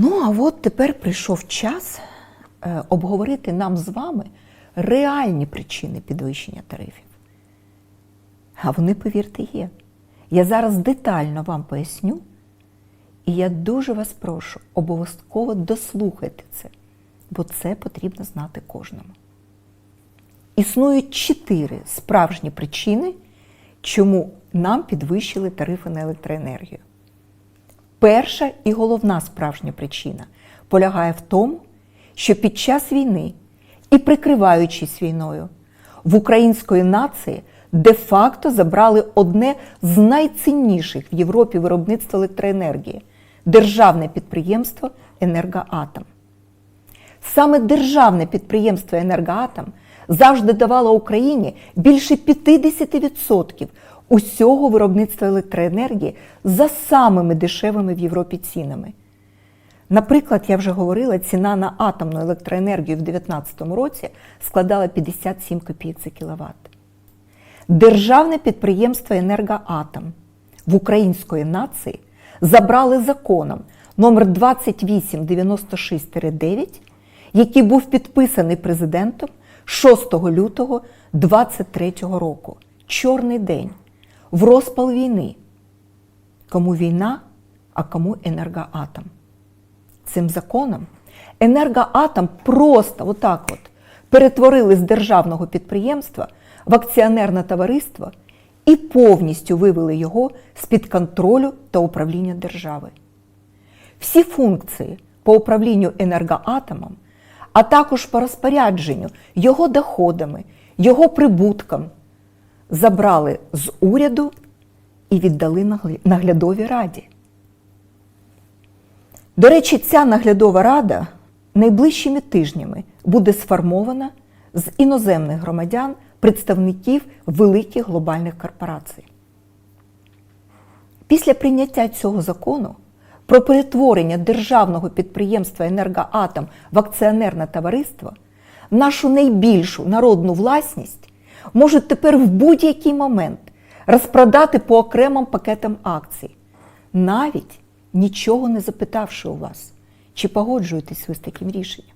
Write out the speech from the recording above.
Ну, а от тепер прийшов час е, обговорити нам з вами реальні причини підвищення тарифів. А вони, повірте, є. Я зараз детально вам поясню, і я дуже вас прошу, обов'язково дослухайте це, бо це потрібно знати кожному. Існують чотири справжні причини, чому нам підвищили тарифи на електроенергію. Перша і головна справжня причина полягає в тому, що під час війни і прикриваючись війною, в української нації де-факто забрали одне з найцінніших в Європі виробництв електроенергії державне підприємство Енергоатом. Саме державне підприємство Енергоатом завжди давало Україні більше 50% усього виробництва електроенергії за самими дешевими в Європі цінами. Наприклад, я вже говорила, ціна на атомну електроенергію в 2019 році складала 57 копійок за кіловат. Державне підприємство Енергоатом в української нації забрали законом номер 2896-9, який був підписаний президентом 6 лютого 2023 року. Чорний день в розпал війни. Кому війна, а кому енергоатом. Цим законом енергоатом просто отак от перетворили з державного підприємства в акціонерне товариство і повністю вивели його з-під контролю та управління держави. Всі функції по управлінню енергоатомом, а також по розпорядженню його доходами, його прибутком забрали з уряду і віддали нагля- наглядовій раді. До речі, ця наглядова рада найближчими тижнями буде сформована з іноземних громадян, представників великих глобальних корпорацій. Після прийняття цього закону про перетворення державного підприємства Енергоатом в акціонерне товариство нашу найбільшу народну власність можуть тепер в будь-який момент розпродати по окремим пакетам акцій, навіть нічого не запитавши у вас, чи погоджуєтесь ви з таким рішенням.